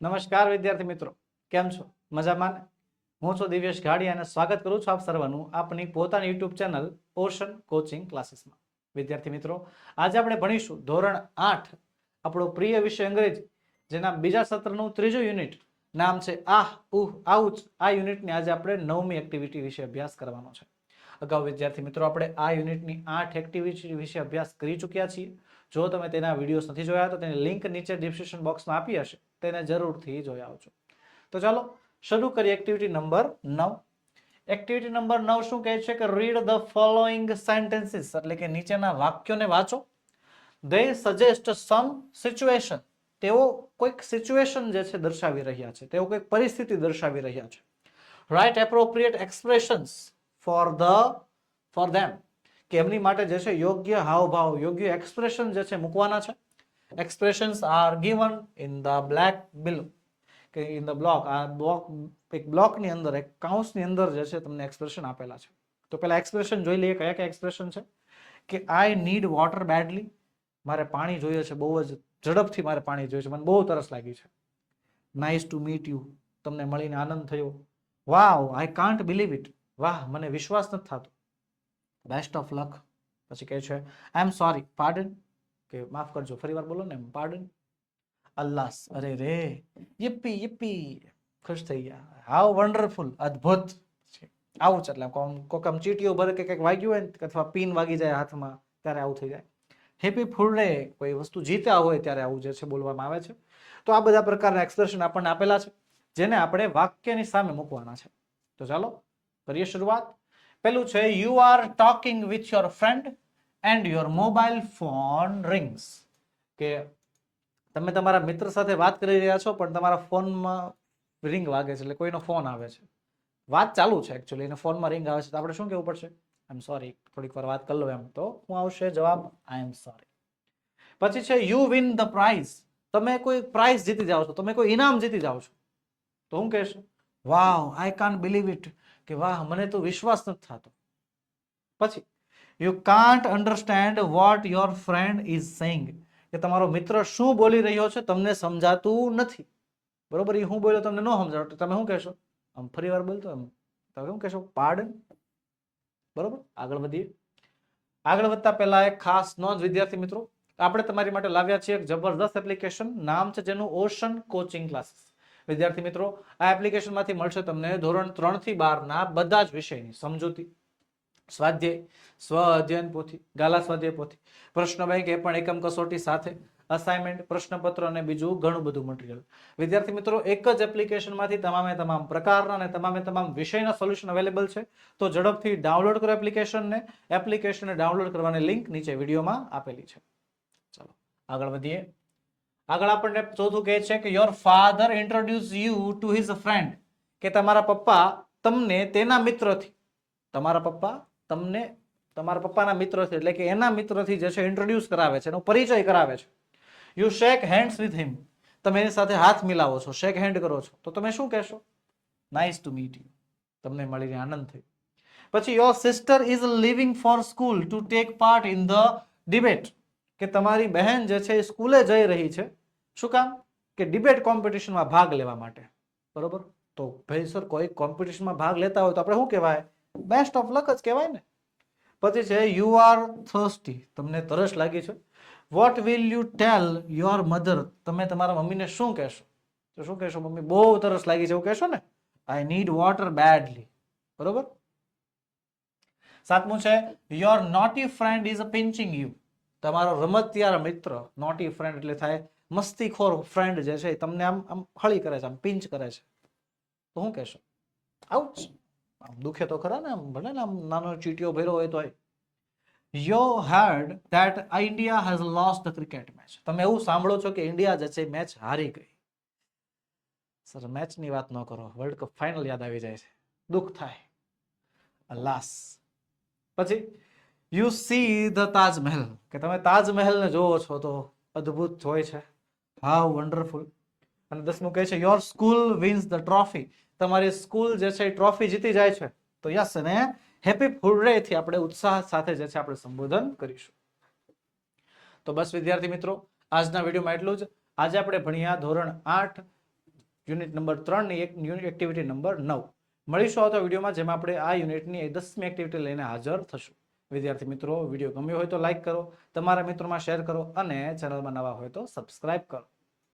નમસ્કાર વિદ્યાર્થી મિત્રો, કેમ છો? મજામાં ને? હું છું દિવ્યેશ ઘાડી અને સ્વાગત કરું છું આપ સર્વનું આપની પોતાની યુટ્યુબ ચેનલ ઓશન કોચિંગ ક્લાસીસમાં. વિદ્યાર્થી મિત્રો, આજે આપણે ભણીશું ધોરણ આઠ, આપણો પ્રિય વિષય અંગ્રેજી, જેના બીજા સત્રનું ત્રીજું યુનિટ નામ છે આહ, ઉહ, આઉચ. આ યુનિટની આજે આપણે નવમી એક્ટિવિટી વિશે અભ્યાસ કરવાનો છે. અગાઉ વિદ્યાર્થી મિત્રો, આપણે આ યુનિટની આઠ એક્ટિવિટી વિશે અભ્યાસ કરી ચૂક્યા છીએ. જો તમે તેના વિડીયોઝ નથી જોયા, તો તેની લિંક નીચે ડિસ્ક્રિપ્શન બોક્સમાં આપી હશે. તેને જરૂરથી જોઈ આવજો. તો ચાલો, શરૂ કરીએ એક્ટિવિટી નંબર નવ. એક્ટિવિટી નંબર નવ શું કહે છે કે રીડ ધ ફોલોઈંગ સેન્ટેન્સીસ એટલે કે નીચેના વાક્યોને વાંચો. દે સજેસ્ટ સમ સિચ્યુએશન તેઓ કોઈક સિચ્યુએશન જે છે દર્શાવી રહ્યા છે. તેઓ કોઈક પરિસ્થિતિ દર્શાવી રહ્યા છે. Write appropriate expressions for the for them કે એમની માટે જે છે યોગ્ય હાવભાવ, યોગ્ય એક્સપ્રેશન જે છે મૂકવાના છે. Expressions are given in the black below. કે ઇન ધ બ્લોક આ બ્લોક એક બ્લોકની અંદર, એક કાઉન્સની અંદર જે છે તમને એક્સપ્રેશન આપેલા છે. તો પહેલાં એક્સપ્રેશન જોઈ લઈએ, કયા કયા એક્સપ્રેશન છે? કે આઈ નીડ વોટર બેડલી મારે પાણી જોઈએ છે, બહુ જ ઝડપથી મારે પાણી જોઈએ છે. મને બહુ તરસ લાગી છે. નાઇસ ટુ મીટ યુ તમને મળીને આનંદ થયો. Wow I can't believe it વાહ, મને વિશ્વાસ નથી થતો. બેસ્ટ ઓફ લક પછી કહે છે આઈ એમ સોરી પાર્ડન કે માફ કરજો ફરી વાર બોલો ને પાર્ડન અલ્લાસ અરે રે, યપ્પી યપ્પી. ખુશ થઈ ગયા. હાવ વન્ડરફુલ અદ્ભુત. આવું છે, એટલે કોમ કોક આમ ચીટીઓ ભરે કે કંઈક વાગ્યું હોય ને અથવા પિન વાગી જાય હાથમાં, ત્યારે આવું થઈ જાય. હેપી ફૂલને કોઈ વસ્તુ જીત્યા હોય, ત્યારે આવું જે છે બોલવામાં આવે છે. તો આ બધા પ્રકારના એક્સપ્રેશન આપણને આપેલા છે, જેને આપણે વાક્યની સામે મૂકવાના છે. તો ચાલો, કરીએ શરૂઆત. પેલું છે you are talking with your friend and your mobile phone rings કે તમે તમારા મિત્ર સાથે વાત કરી રહ્યા છો, પણ તમારા ફોનમાં રિંગ વાગે છે, એટલે કોઈનો ફોન આવે છે. વાત ચાલુ છે એકચ્યુઅલી એને ફોનમાં રિંગ આવે છે. તો આપણે શું કહેવું પડશે? આઈ એમ સોરી થોડીક વાર વાત કરી લો એમ. તો હું આવશે? જવાબ આઈ એમ સોરી પછી છે યુ વિન ધ પ્રાઇઝ તમે કોઈ પ્રાઇઝ જીતી જાઓ છો. તમે કોઈ ઇનામ જીતી જાઓ છો. તો હું કહેશો wow I can't believe it કે, વાહ, મને તો વિશ્વાસ નથી થતો. પછી you can't understand what your friend is saying કે તમારો મિત્ર શું બોલી રહ્યો છે તમને સમજાતું નથી. બરોબર? એ હું બોલ્યો તમને ન સમજાવ તમે શું કહેશો? આમ ફરી વાર બોલતો એમ. તમે શું કહેશો? પાર્ડન બરોબર? આગળ વધીએ. આગળ વધતા પહેલા એક ખાસ નોંધ, વિદ્યાર્થી મિત્રો. આપણે તમારી માટે લાવ્યા છીએ એક જબરદસ્ત એપ્લિકેશન નામ છે જેનું ઓશન કોચિંગ ક્લાસીસ વિદ્યાર્થી મિત્રો, આ એપ્લિકેશનમાંથી મળશે તમને ધોરણ ત્રણથી બારના બધા જ વિષયની સમજૂતી. સ્વાધ્યાય સ્વ અધ્યયન પોથી, ગાલા સ્વાધ્યાય પોથી. પ્રશ્ન બેંક એ પણ એકમ કસોટી સાથે અસાઇનમેન્ટ પ્રશ્નપત્ર અને બીજું ઘણું બધું મટીરિયલ વિદ્યાર્થી મિત્રો, એક જ એપ્લિકેશનમાંથી તમામે તમામ પ્રકારના અને તમામે તમામ વિષયના સોલ્યુશન અવેલેબલ છે. તો ઝડપથી ડાઉનલોડ કરો એપ્લિકેશનને એપ્લિકેશનને ડાઉનલોડ કરવાની લિંક નીચે વિડીયોમાં આપેલી છે. ચાલો, આગળ વધીએ. આગળ આપણને ચોથું કહે છે કે your father introduce you to his friend કે તમારા પપ્પા તમને તેના મિત્રથી, તમારા પપ્પા તમને તમારા પપ્પાના મિત્રથી એટલે કે એના મિત્રથી જે છે ઇન્ટ્રોડ્યુસ કરાવે છે, એનો પરિચય કરાવે છે. You shake hands with him તમે એની સાથે હાથ મિલાવો છો શેક હેન્ડ કરો છો. તો તમે શું કહેશો? નાઇસ ટુ મીટ યુ તમને મળીને આનંદ થયો. પછી your sister is leaving for school to take part in the debate કે તમારી બહેન જે છે એ સ્કૂલે જઈ રહી છે. શું કામ? કે ડિબેટ કોમ્પિટિશનમાં ભાગ લેવા માટે. બરોબર? તો ભાઈ સર, કોઈ કોમ્પિટિશનમાં ભાગ લેતા હોય તો આપણે શું કહેવાય? બેસ્ટ ઓફ લક જ કહેવાય ને. પછી છે યુ આર થર્સ્ટી તમને તરસ લાગી છે. What will you tell your mother તમે તમારા મમ્મીને શું કહેશો? તો શું કહેશો મમ્મી? બહુ તરસ લાગી છે એવું કહેશો ને? આઈ નીડ વોટર બેડલી બરોબર? સાતમું છે your naughty friend is pinching you તમારો રમતિયાર મિત્ર નોટી ફ્રેન્ડ એટલે થાય મસ્તીખોર ફ્રેન્ડ જે છે તમને આમ આમ હળી કરે છે, આમ પિંચ કરે છે. તો શું કહેશો? આવું આમ દુખે તો ખરા ને આમ, ભલે ને આમ નાનો ચીટીઓ ભર્યો હોય તો you heard that India has lost the cricket match તમે એવું સાંભળો છો કે ઇન્ડિયા જે છે મેચ હારી ગઈ. સર મેચની વાત ન કરો. વર્લ્ડ કપ ફાઇનલ યાદ આવી જાય છે. દુઃખ થાય. અલ્લાસ પછી યુ સી ધ તાજમહેલ કે તમે તાજમહેલને જોવો છો તો અદ્ભુત હોય છે. હાવ વન્ડરફુલ અને દસમું કહે છે your school wins the trophy તમારી સ્કૂલ જે છે એ ટ્રોફી જીતી જાય છે. તો યસ અને હેપી ફૂલથી આપણે ઉત્સાહ સાથે જે છે આપણે સંબોધન કરીશું. તો બસ વિદ્યાર્થી મિત્રો, આજના વિડીયોમાં એટલું જ. આજે આપણે ભણ્યા ધોરણ આઠ, યુનિટ નંબર ત્રણની એક યુનિટ એક્ટિવિટી નંબર નવ. મળીશું આવતા વિડીયોમાં જેમાં આપણે આ યુનિટની દસમી એક્ટિવિટી લઈને હાજર થશું. વિદ્યાર્થી મિત્રો, વીડિયો ગમ્યો હોય તો લાઇક કરો, તમારા મિત્રોમાં શેર કરો અને ચેનલમાં નવા હોય તો સબસ્ક્રાઇબ કરો.